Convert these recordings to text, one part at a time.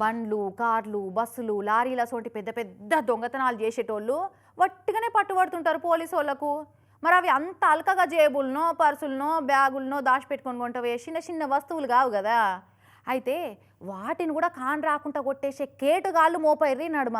బండ్లు కార్లు బస్సులు లారీల సోటి పెద్ద పెద్ద దొంగతనాలు చేసేటోళ్ళు వట్టిగానే పట్టుబడుతుంటారు పోలీసు వాళ్ళకు. మరి అవి అంత అల్కగా జేబులనో పర్సులనో బ్యాగులనో దాచిపెట్టుకొని కొంటవే చిన్న చిన్న వస్తువులు కావు కదా. అయితే వాటిని కూడా కాన్ రాకుండా కొట్టేసే కేటుగాళ్ళు మోపైర్రి నడుమ.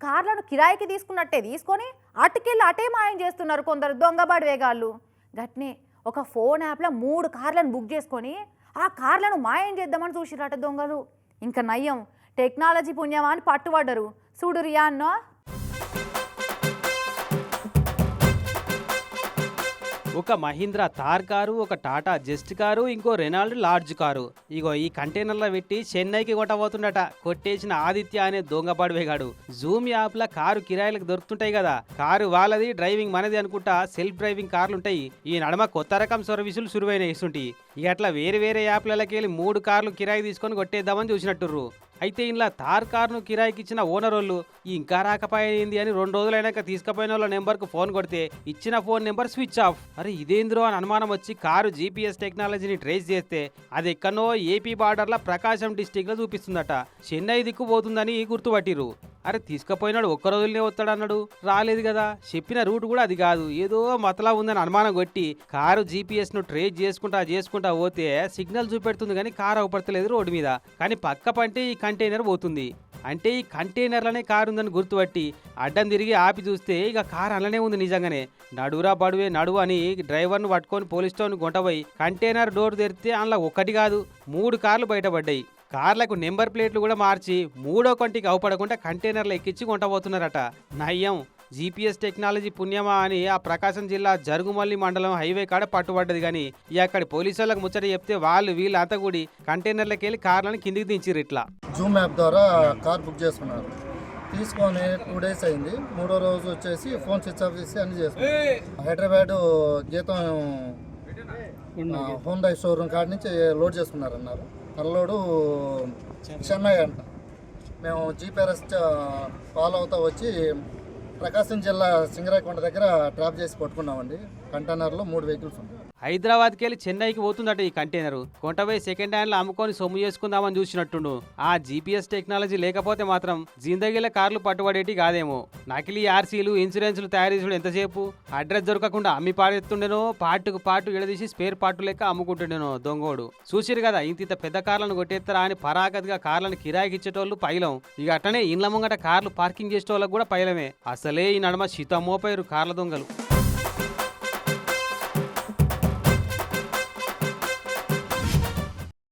కార్లను కిరాయికి తీసుకున్నట్టే తీసుకొని అటుకెళ్ళి అటే మాయం చేస్తున్నారు కొందరు దొంగబాడి వేగాళ్ళు గట్నే ఒక ఫోన్ యాప్లో మూడు కార్లను బుక్ చేసుకొని ఆ కార్లను మాయం చేద్దామని చూసిరట దొంగలు. ఇంకా నయ్యం. టెక్నాలజీ పుణ్యమా అని పట్టుబడ్డరు. చూడు రియా అన్నో ఒక మహీంద్రా థార్ కారు ఒక టాటా జెస్ట్ కారు ఇంకో రెనాల్డ్ లార్జ్ కారు. ఇగో ఈ కంటైనర్లో పెట్టి చెన్నైకి కొట్టబోతుండట. కొట్టేసిన ఆదిత్య అనే దొంగపాడువేగాడు జూమ్ యాప్ లా కారు కిరాయిలకు దొరుకుతుంటాయి కదా. కారు వాళ్ళది డ్రైవింగ్ మనది అనుకుంటా సెల్ఫ్ డ్రైవింగ్ కార్లు ఉంటాయి ఈ నడమ కొత్త రకం సర్వీసులు సురువైన ఇస్తుంటాయి ఇక అట్లా వేరే వేరే యాప్లకి వెళ్ళి మూడు కార్లు కిరాయి తీసుకొని కొట్టేద్దామని చూసినట్టుర్రు. అయితే ఇంట్లో తార్ కార్ను కిరాయికి ఇచ్చిన ఓనర్ వాళ్ళు ఇంకా రాకపోయింది అని రెండు రోజులైనాక తీసుకుపోయిన వాళ్ళ నెంబర్కు ఫోన్ కొడితే ఇచ్చిన ఫోన్ నెంబర్ స్విచ్ ఆఫ్. అరే ఇదేంద్రో అని అనుమానం వచ్చి కారు జీపీఎస్ టెక్నాలజీని ట్రేస్ చేస్తే అది ఎక్కడో ఏపీ బార్డర్ల ప్రకాశం డిస్టిక్లో చూపిస్తుందట. చెన్నై దిక్కు పోతుందని గుర్తుపట్టిరు అరే తీసుకుపోయినాడు ఒక్క రోజులనే వస్తాడు అన్నాడు రాలేదు కదా. చెప్పిన రూట్ కూడా అది కాదు. ఏదో మతలా ఉందని అనుమానం కొట్టి కారు జీపీఎస్ను ట్రేస్ చేసుకుంటా చేసుకుంటా పోతే సిగ్నల్ చూపెడుతుంది కానీ కారు అవపడతలేదు రోడ్డు మీద. కానీ పక్క పంటే ఈ కంటైనర్ పోతుంది. అంటే ఈ కంటైనర్లనే కారు ఉందని గుర్తుపట్టి అడ్డం తిరిగి ఆపి చూస్తే ఇక కారు అలానే ఉంది నిజంగానే. నడురా బడువే నడువు అని డ్రైవర్ను పట్టుకొని పోలీస్ స్టోన్ గుంటపోయి కంటైనర్ డోర్ తెరిస్తే అందులో ఒకటి కాదు మూడు కార్లు బయటపడ్డాయి. కార్లకు నెంబర్ ప్లేట్లు కూడా మార్చి మూడో కంటికి అవపడకుండా కంటైనర్లు ఎక్కించి కొంటబోతున్నారట. నయ్యం జీపీఎస్ టెక్నాలజీ పుణ్యమా అని ఆ ప్రకాశం జిల్లా జరుగుమల్లి మండలం హైవే కాడ పట్టుబడ్డది కానీ అక్కడి పోలీసు వాళ్ళకి ముచ్చట చెప్తే వాళ్ళు వీళ్ళంతా కూడి కంటైనర్లకి వెళ్ళి కార్లను కిందికి దించిర్రు ఇట్లా. జూమ్ యాప్ ద్వారా కార్ బుక్ చేసుకున్నారు. తీసుకొని టూ డేస్ అయింది. మూడో రోజు వచ్చేసి ఫోన్ స్విచ్ ఆఫ్ చేసి అన్ని చేసుకున్నారు హైదరాబాద్ గీతం హోండా షోరూమ్ కాడ నుంచి లోడ్ చేసుకున్నారు అన్నారు నల్లోడు చెన్నై అంట. మేము జీపీఆర్ఎస్ ఫాలో అవుతా వచ్చి ప్రకాశం జిల్లా సింగరాయకొండ దగ్గర ట్రాప్ చేసి పట్టుకున్నామండి. కంటైనర్లో మూడు వెహికల్స్ ఉన్నాయి. హైదరాబాద్కి వెళ్ళి చెన్నైకి పోతుందట ఈ కంటైనర్. కొంటపై సెకండ్ హ్యాండ్లో అమ్ముకొని సొమ్ము చేసుకుందామని చూసినట్టుండు. ఆ జీపీఎస్ టెక్నాలజీ లేకపోతే మాత్రం జిందగీల కార్లు పట్టుబడేటి కాదేమో. నకిలీ ఆర్సీలు ఇన్సూరెన్స్లు తయారు చేసుడు ఎంతసేపు? అడ్రస్ దొరకకుండా అమ్మి పాడెత్తుండెనో పార్టుకు పాటు ఎడదీసి స్పేర్ పార్టు లెక్క అమ్ముకుంటుండేనో దొంగోడు. చూసిరు కదా ఇంత ఇంత పెద్ద కార్లను కొట్టేస్తారా అని పరాగతిగా కార్లను కిరాయికి ఇచ్చేటోళ్ళు పైలం. ఇక అట్టనే ఇండ్ల ముంగట కార్లు పార్కింగ్ చేసేటోళ్ళకు కూడా పైలమే. అసలే ఈ నడమ శీతమోపోయారు కార్ల దొంగలు.